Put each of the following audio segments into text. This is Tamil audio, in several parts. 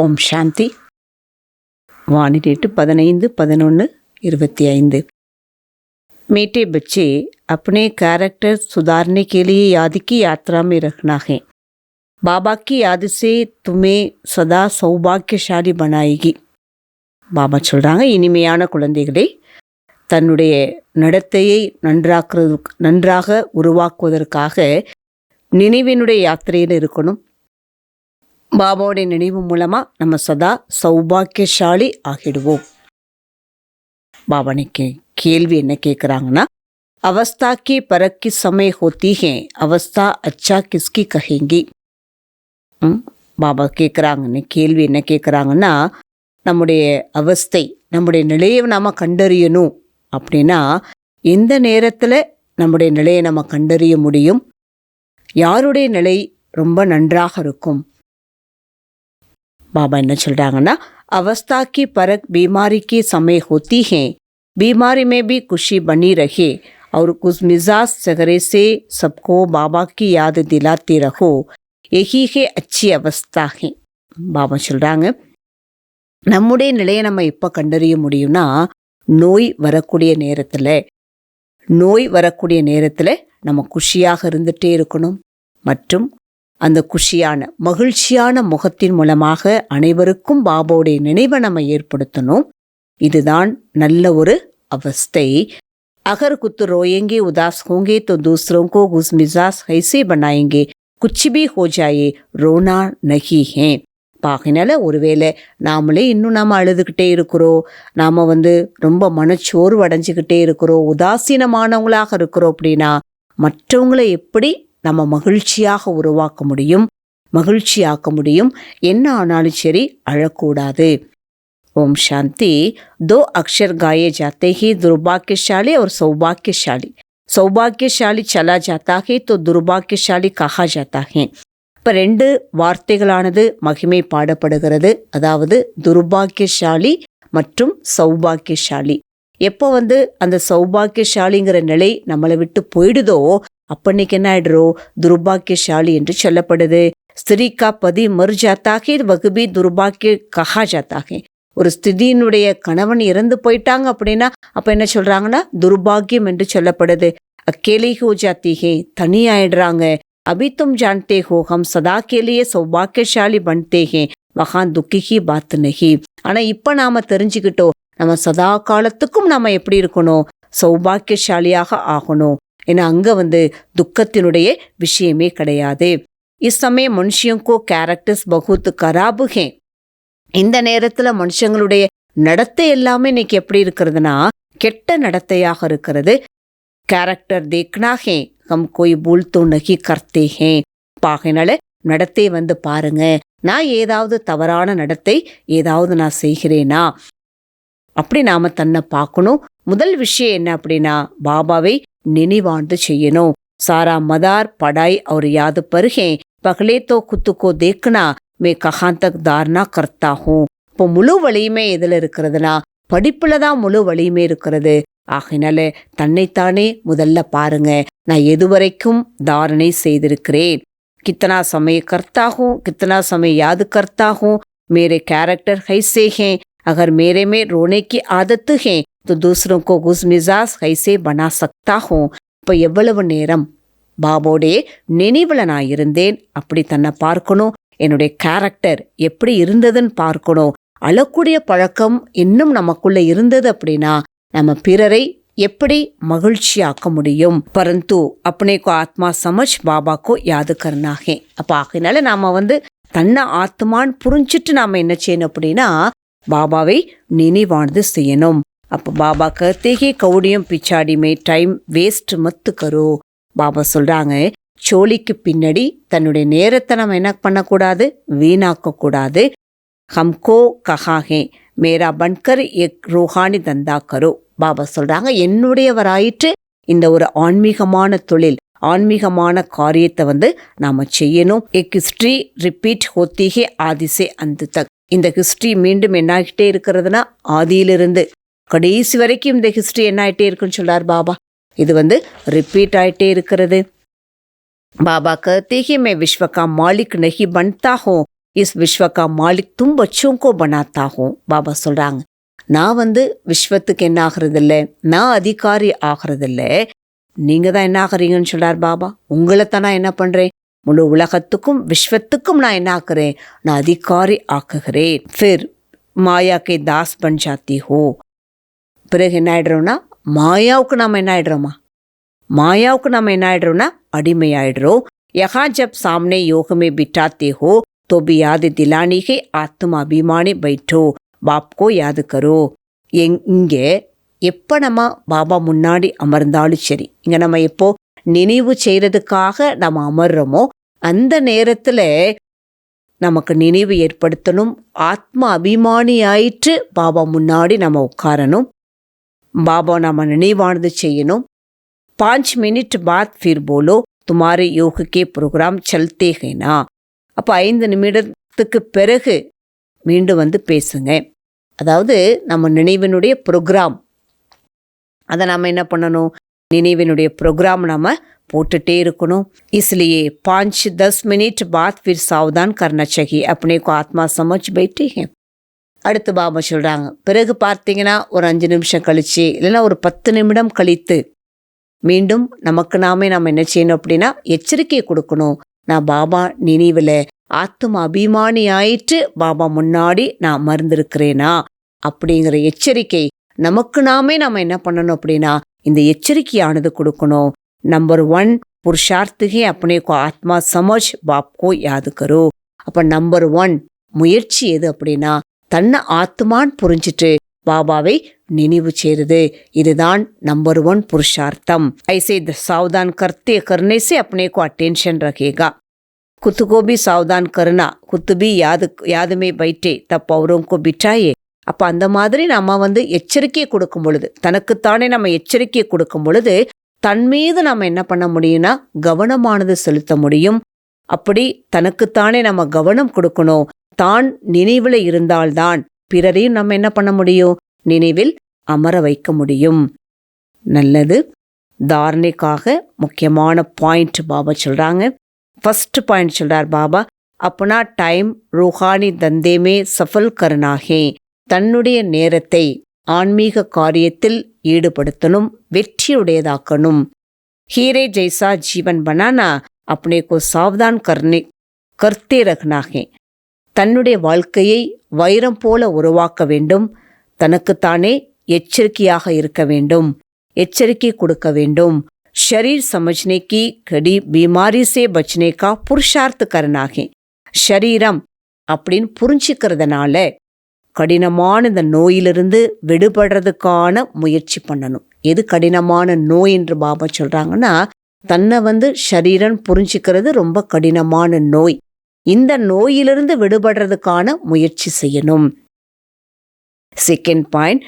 ஓம் சாந்தி वाणी डेट பதினைந்து பதினொன்று இருபத்தி ஐந்து मीठे बच्चे अपने कैरेक्टर सुधारने के लिए याद की यात्रा में रखना है बाबा की याद से तुम्हें सदा சௌபாக்கியசாலி बनाएगी பாபா சொல்கிறாங்க இனிமையான குழந்தைகளை தன்னுடைய நடத்தையை நன்றாக்குறது நன்றாக உருவாக்குவதற்காக நினைவினுடைய யாத்திரையில் இருக்கணும் பாபாவுடைய நினைவு மூலமாக நம்ம சதா சௌபாக்கியசாலி ஆகிடுவோம். பாபானிக்கு கேள்வி என்ன கேட்குறாங்கன்னா அவஸ்தா கி பரக்கி சமய ஹோத்தி அவஸ்தா அச்சா கிஸ்கி கஹேங்கி? ம், பாபா கேட்குறாங்கன்னு கேள்வி என்ன கேட்குறாங்கன்னா நம்முடைய அவஸ்தை நம்முடைய நிலையை நாம் கண்டறியணும். அப்படின்னா எந்த நேரத்தில் நம்முடைய நிலையை நம்ம கண்டறிய முடியும்? யாருடைய நிலை ரொம்ப நன்றாக இருக்கும்? बाबा என்ன சொல்றாங்கன்னா अवस्था की परख बीमारी के समय होती है बीमारी में भी खुशी बनी रहे और कुछ मिजाज चेहरे से सबको बाबा की याद दिलाते रहो यही है अच्छी अवस्था है பாபா சொல்றாங்க நம்முடைய நிலையை நம்ம எப்போ கண்டறிய முடியும்னா நோய் வரக்கூடிய நேரத்தில் நோய் வரக்கூடிய நேரத்தில் நம்ம குஷியாக இருந்துகிட்டே இருக்கணும் மற்றும் அந்த குஷியான மகிழ்ச்சியான முகத்தின் மூலமாக அனைவருக்கும் பாபாவுடைய நினைவை நம்ம ஏற்படுத்தணும் இதுதான் நல்ல ஒரு அவஸ்தை अगर कुछ रोएंगे उदास होंगे तो दूसरों को उस मिजाज ऐसे बनाएंगे कुछ भी हो जाए रोना नहीं है பாகினால ஒருவேளை நாமளே இன்னும் நாம் அழுதுகிட்டே இருக்கிறோம் நாம் வந்து ரொம்ப மனச்சோர்வு அடைஞ்சுக்கிட்டே இருக்கிறோம் உதாசீனமானவங்களாக இருக்கிறோம் அப்படின்னா மற்றவங்களை எப்படி நம்ம மகிழ்ச்சியாக உருவாக்க முடியும் மகிழ்ச்சியாக்க முடியும். என்ன ஆனாலும் சரி அழக்கூடாது. ஓம் சாந்தி. தோ அக்ஷர் காயே ஜாத்தே ஹி துர்பாகியசாலி ஒரு சௌபாகியசாலி சௌபாகியசாலி சலா ஜாத்தா ஹே தோ துர்பாகியசாலி கஹா ஜாத்தா ஹே. இப்போ ரெண்டு வார்த்தைகளானது மகிமை பாடப்படுகிறது. அதாவது துர்பாகியசாலி மற்றும் சௌபாகியசாலி எப்போ வந்து அந்த சௌபாகியசாலிங்கிற நிலை நம்மளை விட்டு போயிடுதோ அப்பன்னைக்கு என்ன ஆயிடுறோம் துர்பாக்கியசாலி என்று சொல்லப்படுது ஸ்திரீ கா பதி மறு ஜாத்தாகே வகுபி துர்பாக்கிய கஹா ஜாத்தாகே ஒரு ஸ்திதியினுடைய கணவன் இறந்து போயிட்டாங்க அப்படின்னா அப்ப என்ன சொல்றாங்கன்னா துர்பாக்கியம் என்று சொல்லப்படுது அக்கேலி ஹோ ஜாத்தி ஹே தனி ஆயிடுறாங்க अभी तुम जानते हो हम सदा के लिए सौभाग्यशाली बनते हैं वहां துக்கி கி பாத் நஹி ஆனா இப்ப நாம தெரிஞ்சுக்கிட்டோம் நம்ம சதா காலத்துக்கும் நாம எப்படி இருக்கணும் சௌபாக்கியசாலியாக ஆகணும் ஏன்னா அங்கே வந்து துக்கத்தினுடைய விஷயமே கிடையாது. இஸ் சமயம் மனுஷங்கோ கேரக்டர்ஸ் பகுத் கராபு இந்த நேரத்தில் மனுஷங்களுடைய நடத்தை எல்லாமே இன்னைக்கு எப்படி இருக்கிறதுனா கெட்ட நடத்தையாக இருக்கிறது. கேரக்டர் தேக்னா ஹே ஹம் கோய் பூல் தோ நகி கர்த்தே ஹே பாகினால நடத்தை வந்து பாருங்க நான் ஏதாவது தவறான நடத்தை ஏதாவது நான் செய்கிறேனா? அப்படி நாம தன்னை பார்க்கணும். முதல் விஷயம் என்ன அப்படின்னா பாபாவை நினைவாண்டு செய்யணும் சாரா மதார் படாய் और याद पर है पगले तो खुद को देखना मैं कहाँ तक धारणा करता हूँ இப்போ முழு வலியுமே எதுல இருக்கிறதுனா படிப்புல தான் முழு வலியுமே இருக்கிறது ஆகையினால தன்னைத்தானே முதல்ல பாருங்க நான் எதுவரைக்கும் தாரணை செய்திருக்கிறேன் कितना समय करता हूँ कितना समय याद करता हूँ मेरे कैरेक्टर कैसे हैं अगर मेरे में रोने की आदत है तो दूसरों को गुस मिजाज कैसे बना सकता हूँ இப்போ எவ்வளவு நேரம் பாபோடைய நினைவில் நான் இருந்தேன் அப்படி தன்னை பார்க்கணும் என்னுடைய கேரக்டர் எப்படி இருந்ததுன்னு பார்க்கணும் அழக்கூடிய பழக்கம் இன்னும் நமக்குள்ள இருந்தது அப்படின்னா நம்ம பிறரை எப்படி மகிழ்ச்சியாக்க முடியும் பரந்து अपने को ஆத்மா சமஜ் பாபா கோ யாது கர்னா ஹே அப்போ ஆகையினால நாம வந்து தன்னை ஆத்மான்னு புரிஞ்சிட்டு நாம என்ன செய்யணும் அப்படின்னா பாபாவை நினைவானது செய்யணும். அப்போ பாபா கர்த்தே கவுடியும் பிச்சாடிமே டைம் வேஸ்ட் மத்து கரோ பாபா சொல்கிறாங்க சோழிக்கு பின்னாடி தன்னுடைய நேரத்தை நம்ம என்ன பண்ணக்கூடாது? வீணாக்கக்கூடாது ஹம்கோ கஹாகே மேரா பன்கர் எக் ரோஹானி தந்தா கரோ பாபா சொல்கிறாங்க என்னுடையவராயிற்று. இந்த ஒரு ஆன்மீகமான தொழில் ஆன்மீகமான காரியத்தை வந்து நாம் செய்யணும். எக் ஹிஸ்ட்ரி ரிப்பீட் ஹோத்திகே ஆதிசே அந்த தக் இந்த ஹிஸ்ட்ரி மீண்டும் என்ன ஆகிட்டே இருக்கிறதுனா ஆதியிலிருந்து கடைசி வரைக்கும் இந்த ஹிஸ்ட்ரி என்ன ஆயிட்டே இருக்குன்னு சொல்றார் பாபா இது வந்து ரிப்பீட் ஆயிட்டே இருக்கிறது बाबा कहते हैं मैं विश्व का मालिक नहीं बनता हूँ இஸ் विश्व का मालिक तुम बच्चों को बनाता हूँ பாபா சொல்றாங்க நான் வந்து விஸ்வத்துக்கு என்ன ஆகிறது நான் அதிகாரி ஆகிறது நீங்க தான் என்ன ஆகுறீங்கன்னு சொல்றார் பாபா உங்களை தான் நான் என்ன பண்றேன் முழு உலகத்துக்கும் விஸ்வத்துக்கும் நான் என்ன ஆக்குறேன் நான் அதிகாரி ஆக்குகிறேன் ஃபிர் மாயா கே தாஸ் பன் ஜாத்தி ஹோ பிறகு என்ன ஆயிடுறோம்னா மாயாவுக்கு நாம் என்ன ஆயிடுறோமா மாயாவுக்கு நம்ம என்ன ஆயிடுறோம்னா அடிமையாயிடுறோம் யஹா ஜப் சாம்னே योग में बिठाते हो तो भी याद दिलानी है आत्मा अभिमानी बैठो बाप को याद करो எங் இங்கே எப்போ நம்ம பாபா முன்னாடி அமர்ந்தாலும் சரி இங்கே நம்ம எப்போ நினைவு செய்கிறதுக்காக நம்ம அமர்றோமோ அந்த நேரத்தில் நமக்கு நினைவு ஏற்படுத்தணும். ஆத்ம அபிமானி ஆயிற்று பாபா முன்னாடி நம்ம உட்காரணும். பாபா நம்ம நினைவானது செய்யணும். பாஞ்ச் மினிட் பாத் ஃபிர் போலோ துமாரி யோக கே ப்ரோக்ராம் சல்தே அப்போ ஐந்து நிமிடத்துக்கு பிறகு மீண்டும் வந்து பேசுங்க. அதாவது நம்ம நினைவினுடைய ப்ரோக்ராம். அதை நம்ம என்ன பண்ணணும்? நினைவினுடைய ப்ரோக்ராம் நம்ம போட்டுட்டே இருக்கணும் इसलिए पाँच दस मिनट बाद फिर सावधान करना चाहिए अपने को आत्मा समझ बैठे हैं அடுத்து பாபா சொல்கிறாங்க பிறகு பார்த்தீங்கன்னா ஒரு அஞ்சு நிமிஷம் கழிச்சு இல்லைன்னா ஒரு பத்து நிமிடம் கழித்து மீண்டும் நமக்கு நாமே நம்ம என்ன செய்யணும் அப்படின்னா எச்சரிக்கை கொடுக்கணும் நான் பாபா நினைவில் ஆத்தும அபிமானி ஆயிட்டு பாபா முன்னாடி நான் அமர்ந்திருக்கிறேனா அப்படிங்கிற எச்சரிக்கை நமக்கு நாமே நம்ம என்ன பண்ணணும் அப்படின்னா இந்த எச்சரிக்கையானது கொடுக்கணும். நம்பர் ஒன் पुरुषार्थ अपने கோ ஆத்மா சமஜ் बाप को याद करो நம்பர் ஒன் முயற்சி எது அப்படின்னா தன்னை ஆத்மான்னு புரிஞ்சிட்டு பாபாவை நினைவு சேருது. இதுதான் நம்பர் ஒன் புருஷார்த்தம். ஐசே த சாவதான் கர்த்தே கருணேசே அப்பனே கோ அட்டென்ஷன் ரகேகா. खुद को भी सावधान करना खुद भी याद याद में बैठे तब அப்போ அந்த மாதிரி நம்ம வந்து எச்சரிக்கையை கொடுக்கும் பொழுது தனக்குத்தானே நம்ம எச்சரிக்கையை கொடுக்கும் பொழுது தன் மீது நம்ம என்ன பண்ண முடியும்னா கவனமானது செலுத்த முடியும். அப்படி தனக்குத்தானே நம்ம கவனம் கொடுக்கணும். தான் நினைவில் இருந்தால்தான் பிறரையும் நம்ம என்ன பண்ண முடியும்? நினைவில் அமர வைக்க முடியும். நல்லது. தாரணைக்காக முக்கியமான பாயிண்ட் பாபா சொல்கிறாங்க ஃபர்ஸ்ட் பாயிண்ட் சொல்கிறார் பாபா. அப்பனா டைம் ரூஹானி தந்தேமே சஃபல் கருணாகே தன்னுடைய நேரத்தை ஆன்மீக காரியத்தில் ஈடுபடுத்தணும் வெற்றியுடையதாக்கணும் ஹீரே ஜெய்சா ஜீவன் பனானா अपने को सावधान करने करते रखना है தன்னுடைய வாழ்க்கையை வைரம் போல உருவாக்க வேண்டும் தனக்குத்தானே எச்சரிக்கையாக இருக்க வேண்டும் எச்சரிக்கை கொடுக்க வேண்டும் शरीर समझने की कड़ी बीमारी से बचने का पुरुषार्थ करना है ஷரீரம் அப்படின்னு புரிஞ்சுக்கிறதுனால கடினமான இந்த நோயிலிருந்து விடுபடுறதுக்கான முயற்சி பண்ணணும். எது கடினமான நோய் என்று பாபா சொல்கிறாங்கன்னா தன்னை வந்து சரீரம் புரிஞ்சுக்கிறது ரொம்ப கடினமான நோய். இந்த நோயிலிருந்து விடுபடுறதுக்கான முயற்சி செய்யணும். செகண்ட் பாயிண்ட்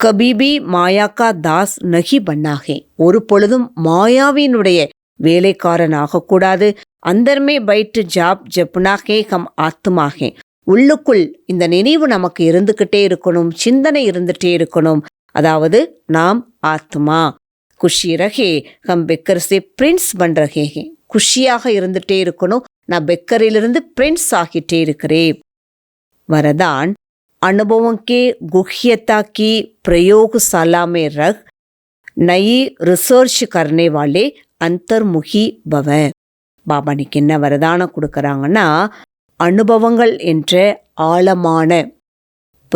கபிபி மாயாக்கா தாஸ் நகி பண்ணாகே. ஒரு பொழுதும் மாயாவினுடைய வேலைக்காரன் ஆகக்கூடாது அந்தர்மே பைட்டு ஜாப் ஜப்னாகே கம் ஆத்துமாகே. உள்ளுக்குள் இந்த நினைவு நமக்கு இருந்துக்கிட்டே இருக்கணும் சிந்தனை இருந்துகிட்டே இருக்கணும். அதாவது நாம் ஆத்மா. குஷி ரகே ஹம் பெக்கர் சே பிரின்ஸ் பண் குஷியாக இருந்துகிட்டே இருக்கணும். நான் பெக்கரிலிருந்து பிரின்ஸ் ஆகிட்டே இருக்கிறேன். வரதான் அனுபவம்கே குஹ்யத்தாக்கி பிரயோக சலாமே ரஹ் நயி ரிசர்ச் கர்னே வாலே அந்தர்முகி பவ. பாபா இன்னைக்கு என்ன வரதானம் கொடுக்குறாங்கன்னா அனுபவங்கள் என்ற ஆழமான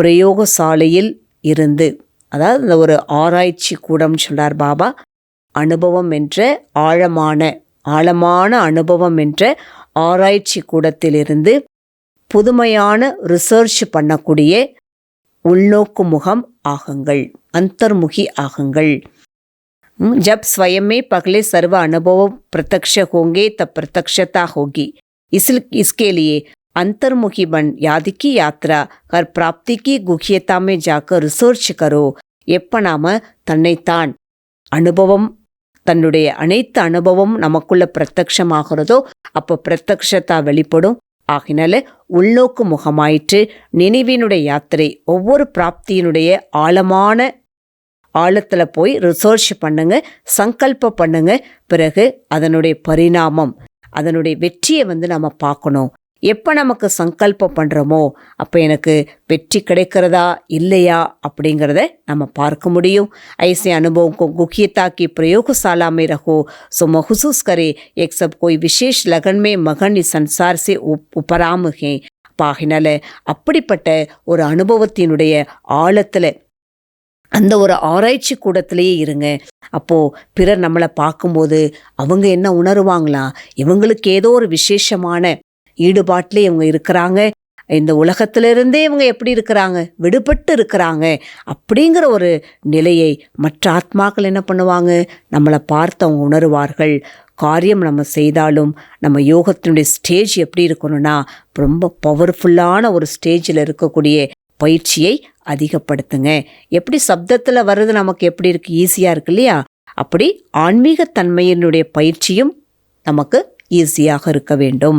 பிரயோகசாலையில் இருந்து அதாவது இந்த ஒரு ஆராய்ச்சி கூடம் சொன்னார் பாபா அனுபவம் என்ற ஆழமான ஆழமான அனுபவம் என்ற ஆராய்ச்சி கூடத்திலிருந்து புதுமையான ரிசர்ச் பண்ணக்கூடிய உள்நோக்கு முகம் ஆகுங்கள் அந்தர்முகி ஆகுங்கள். ஜப் स्वयं பகலே சர்வ அனுபவம் अनुभव प्रत्यक्ष த तब ஹோகி. इस इसके लिए अंतर्मुखी बन याद की यात्रा कर प्राप्ति की गुह्यता में जाकर रिसर्च करो எப்ப நாம தன்னைத்தான் அனுபவம் தன்னுடைய அனைத்து அனுபவம் நமக்குள்ள பிரத்யக்ஷமாகிறதோ அப்போ பிரத்யக்ஷத்தா வெளிப்படும் ஆகினால உள்நோக்கு முகமாயிற்று நினைவினுடைய யாத்திரை ஒவ்வொரு பிராப்தியினுடைய ஆழமான ஆழத்துல போய் ரிசர்ச் பண்ணுங்க சங்கல்ப பண்ணுங்க பிறகு அதனுடைய பரிணாமம் அதனுடைய வெற்றியை வந்து நம்ம பார்க்கணும் எப்போ நமக்கு சங்கல்பம் பண்ணுறோமோ அப்போ எனக்கு வெற்றி கிடைக்கிறதா இல்லையா அப்படிங்கிறத நம்ம பார்க்க முடியும் ऐसे अनुभवों को गुखियता की प्रयोगशाला में रहो सो महसूस करे एक सब कोई विशेष लगन में मगन इस संसार से उप- उपराम हैं பாகினால அப்படிப்பட்ட ஒரு அனுபவத்தினுடைய ஆழத்தில் அந்த ஒரு ஆராய்ச்சி கூடத்திலேயே இருங்க அப்போது பிறர் நம்மளை பார்க்கும்போது அவங்க என்ன உணருவாங்களாம் இவங்களுக்கு ஏதோ ஒரு விசேஷமான ஈடுபாட்டிலே இவங்க இருக்கிறாங்க. இந்த உலகத்திலிருந்தே இவங்க எப்படி இருக்கிறாங்க? விடுபட்டு இருக்கிறாங்க. அப்படிங்கிற ஒரு நிலையை மற்ற ஆத்மாக்கள் என்ன பண்ணுவாங்க? நம்மளை பார்த்து அவங்க உணருவார்கள். காரியம் நம்ம செய்தாலும் நம்ம யோகத்தினுடைய ஸ்டேஜ் எப்படி இருக்கணும்னா ரொம்ப பவர்ஃபுல்லான ஒரு ஸ்டேஜில் இருக்கக்கூடிய பயிற்சியை அதிகப்படுத்துங்க எப்படி சப்தத்தில் வர்றது நமக்கு எப்படி இருக்கு ஈஸியாக இருக்கு இல்லையா அப்படி ஆன்மீகத்தன்மையினுடைய பயிற்சியும் நமக்கு ஈஸியாக இருக்க வேண்டும்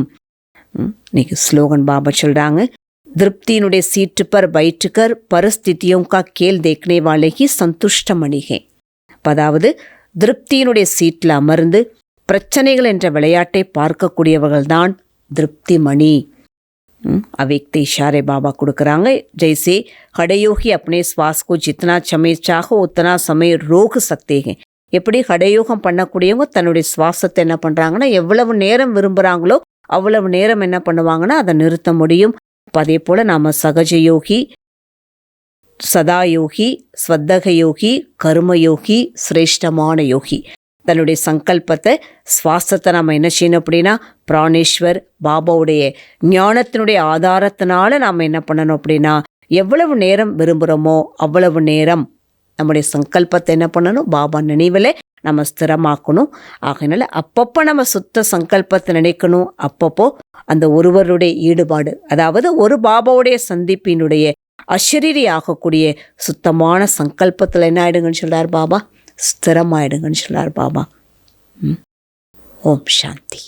ம், இன்னைக்கு ஸ்லோகன் பாபா சொல்றாங்க திருப்தியினுடைய सीट पर बैठकर परिस्थितियों का खेल देखने वाले ही संतुष्ट मणि हैं அதாவது திருப்தியினுடைய சீட்டில் அமர்ந்து பிரச்சனைகள் என்ற விளையாட்டை பார்க்கக்கூடியவர்கள்தான் திருப்தி மணி ம், अव्यक्त इशारे बाबा கொடுக்குறாங்க जैसे हडयोगी अपने श्वास को जितना समय चाहो उतना समय रोक सकते हैं எப்படி ஹடயோகம் பண்ணக்கூடியவங்க தன்னுடைய சுவாசத்தை என்ன பண்ணுறாங்கன்னா எவ்வளவு நேரம் விரும்புகிறாங்களோ அவ்வளவு நேரம் என்ன பண்ணுவாங்கன்னா அதை நிறுத்த முடியும் அப்ப அதே போல் நாம் சகஜ யோகி சதா யோகி ஸ்வத்தக யோகி கர்ம யோகி சிரேஷ்டமான யோகி தன்னுடைய சங்கல்பத்தை சுவாசத்தை நம்ம என்ன செய்யணும் அப்படின்னா பிராணேஸ்வர் பாபாவுடைய ஞானத்தினுடைய ஆதாரத்தினால நாம் என்ன பண்ணணும் அப்படின்னா எவ்வளவு நேரம் விரும்புகிறோமோ அவ்வளவு நேரம் நம்முடைய சங்கல்பத்தை என்ன பண்ணணும் பாபா நினைவில் நம்ம ஸ்திரமாக்கணும். ஆகையினால அப்பப்போ நம்ம சுத்த சங்கல்பத்தை நினைக்கணும். அப்பப்போ அந்த ஒருவருடைய ஈடுபாடு அதாவது ஒரு பாபாவுடைய சந்திப்பினுடைய அஷரீரி ஆகக்கூடிய சுத்தமான சங்கல்பத்தில் என்ன ஆயிடுங்கன்னு சொல்கிறார் பாபா? ஸ்திரமாயிடுங்கன்னு சொன்னார் பாபா ம். ஓம் சாந்தி